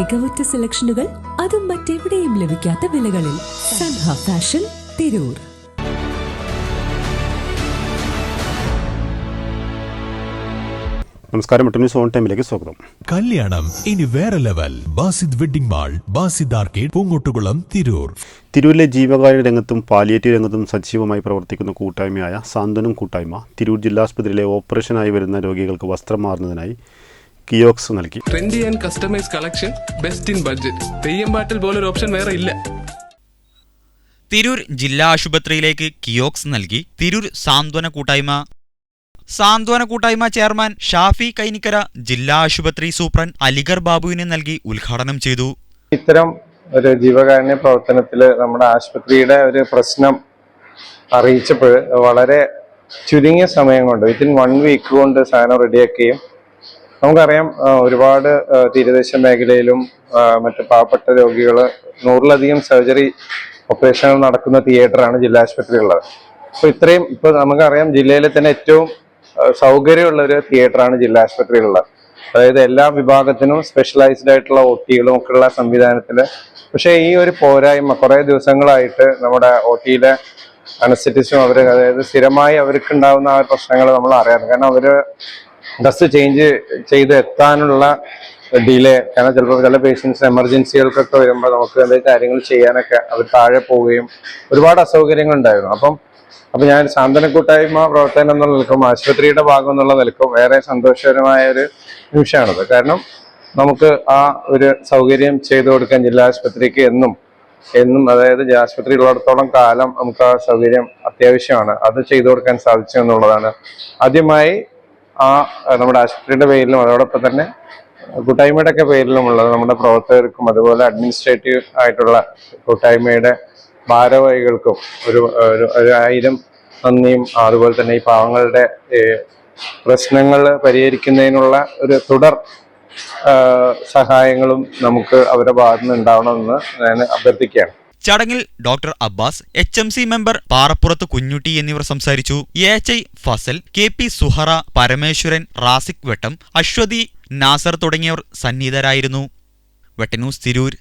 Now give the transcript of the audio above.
മികവുറ്റ സെലക്ഷനുകൾ അതും മറ്റെവിടെയും ലഭിക്കാത്ത വിലകളിൽ സൻഹ ഫാഷൻ തിരൂർ. നമസ്കാരം മറ്റൊരു സോൺ ടൈമിലേക്ക് സ്വാഗതം. കല്യാണം ഇനി വേറെ level. Basid wedding mall Basid arcade Poongottukulam Tirur. തിരൂരിലെ ജീവകാരുണ്യ രംഗത്തും പാലിയേറ്റീവ് രംഗത്തും സജീവമായി പ്രവർത്തിക്കുന്ന കൂട്ടായ്മയായ സാന്ത്വനം കൂട്ടായ്മ തിരൂർ ജില്ലാസ്പത്രിയിലെ ഓപ്പറേഷനായി വരുന്ന രോഗികൾക്ക് വസ്ത്രം മാറുന്നതിനായി കിയോക്സ് നൽകി. Trendy and customise collection best in budget Theyyam പാട്ടിൽ പോലൊരു ഓപ്ഷൻ വേറെ ഇല്ല. തിരൂർ ജില്ലാ ആശുപത്രിയിലേക്ക് കിയോക്സ് നൽകി. തിരൂർ സാന്ത്വന കൂട്ടായ്മ. സാന്ത്വന കൂട്ടായ്മ ചെയർമാൻ ഷാഫി കൈനിക്കര ജില്ലാ ആശുപത്രി സൂപ്രണ്ട് അലിഗർ ബാബുവിനെ നൽകി ഉദ്ഘാടനം ചെയ്തു. ഇത്തരം ഒരു ജീവകാരുണ്യ പ്രവർത്തനത്തിൽ നമ്മുടെ ആശുപത്രിയുടെ ഒരു പ്രശ്നം അറിയിച്ചപ്പോൾ വളരെ ചുരുങ്ങിയ സമയം കൊണ്ട് വിത്തിൻ വൺ വീക്ക് കൊണ്ട് സാധനം റെഡിയാക്കുകയും നമുക്കറിയാം ഒരുപാട് തീരദേശ മേഖലയിലും മറ്റ് പാവപ്പെട്ട രോഗികൾ നൂറിലധികം സർജറി ഓപ്പറേഷനുകൾ നടക്കുന്ന തിയേറ്ററാണ് ജില്ലാ ആശുപത്രിയുള്ളത് അപ്പോൾ ഇത്രയും ഇപ്പോൾ നമുക്കറിയാം ജില്ലയിലെ തന്നെ ഏറ്റവും സൗകര്യമുള്ള ഒരു തിയേറ്ററാണ് ജില്ലാ ആശുപത്രിയിലുള്ളത്. അതായത് എല്ലാ വിഭാഗത്തിനും സ്പെഷ്യലൈസ്ഡ് ആയിട്ടുള്ള ഒ ടികളും ഒക്കെ ഉള്ള സംവിധാനത്തിൽ പക്ഷേ ഈ ഒരു പോരായ്മ കുറേ ദിവസങ്ങളായിട്ട് നമ്മുടെ ഒ ടിയിലെ അനസ്തറ്റിസും അവർ അതായത് സ്ഥിരമായി അവർക്ക് ഉണ്ടാകുന്ന ആ പ്രശ്നങ്ങൾ നമ്മൾ അറിയാറ് കാരണം അവർ ഡ്രസ് ചേഞ്ച് ചെയ്ത് എത്താനുള്ള ഡിലേ. കാരണം ചിലപ്പോൾ ചില പേഷ്യൻസ് എമർജൻസികൾക്കൊക്കെ വരുമ്പോൾ നമുക്ക് എന്തെങ്കിലും കാര്യങ്ങൾ ചെയ്യാനൊക്കെ അവർ താഴെ പോവുകയും ഒരുപാട് അസൗകര്യങ്ങൾ ഉണ്ടായിരുന്നു. അപ്പം അപ്പം ഞാൻ സാന്ത്വന കൂട്ടായ്മ പ്രവർത്തനം എന്നുള്ള നിൽക്കും ആശുപത്രിയുടെ ഭാഗം എന്നുള്ള നിൽക്കും വേറെ സന്തോഷകരമായ ഒരു നിമിഷമാണത്. കാരണം നമുക്ക് ആ ഒരു സൗകര്യം ചെയ്തു കൊടുക്കാൻ ജില്ലാ ആശുപത്രിക്ക് എന്നും എന്നും അതായത് ആശുപത്രി ഉള്ളിടത്തോളം കാലം നമുക്ക് ആ സൗകര്യം അത്യാവശ്യമാണ്. അത് ചെയ്തു കൊടുക്കാൻ സാധിച്ചു എന്നുള്ളതാണ്. ആദ്യമായി ആ നമ്മുടെ ആശുപത്രിയുടെ പേരിലും അതോടൊപ്പം തന്നെ കൂട്ടായ്മയുടെ ഒക്കെ പേരിലുമുള്ളത് നമ്മുടെ പ്രവർത്തകർക്കും അതുപോലെ അഡ്മിനിസ്ട്രേറ്റീവ് ആയിട്ടുള്ള കൂട്ടായ്മയുടെ ഭാരവാഹികൾക്കും ഒരു ഒരു ആയിരം നന്ദിയും അതുപോലെ തന്നെ ഈ പാവങ്ങളുടെ പ്രശ്നങ്ങൾ പരിഹരിക്കുന്നതിനുള്ള ഒരു തുടർ സഹായങ്ങളും നമുക്ക് അവരുടെ ഭാഗത്തു നിന്ന് ഉണ്ടാവണമെന്ന് ഞാൻ അഭ്യർത്ഥിക്കുകയാണ്. ചടങ്ങിൽ doctor Abbas H M C member Parappurath Kunjutty എന്നിവർ സംസാരിച്ചു. A H I Fasal K P Suhara Parameswaran Rasik Vettom Aswathy Nasar തുടങ്ങിയവർ സന്നിഹിതരായിരുന്നു. വെട്ടന്യൂസ് തിരൂർ.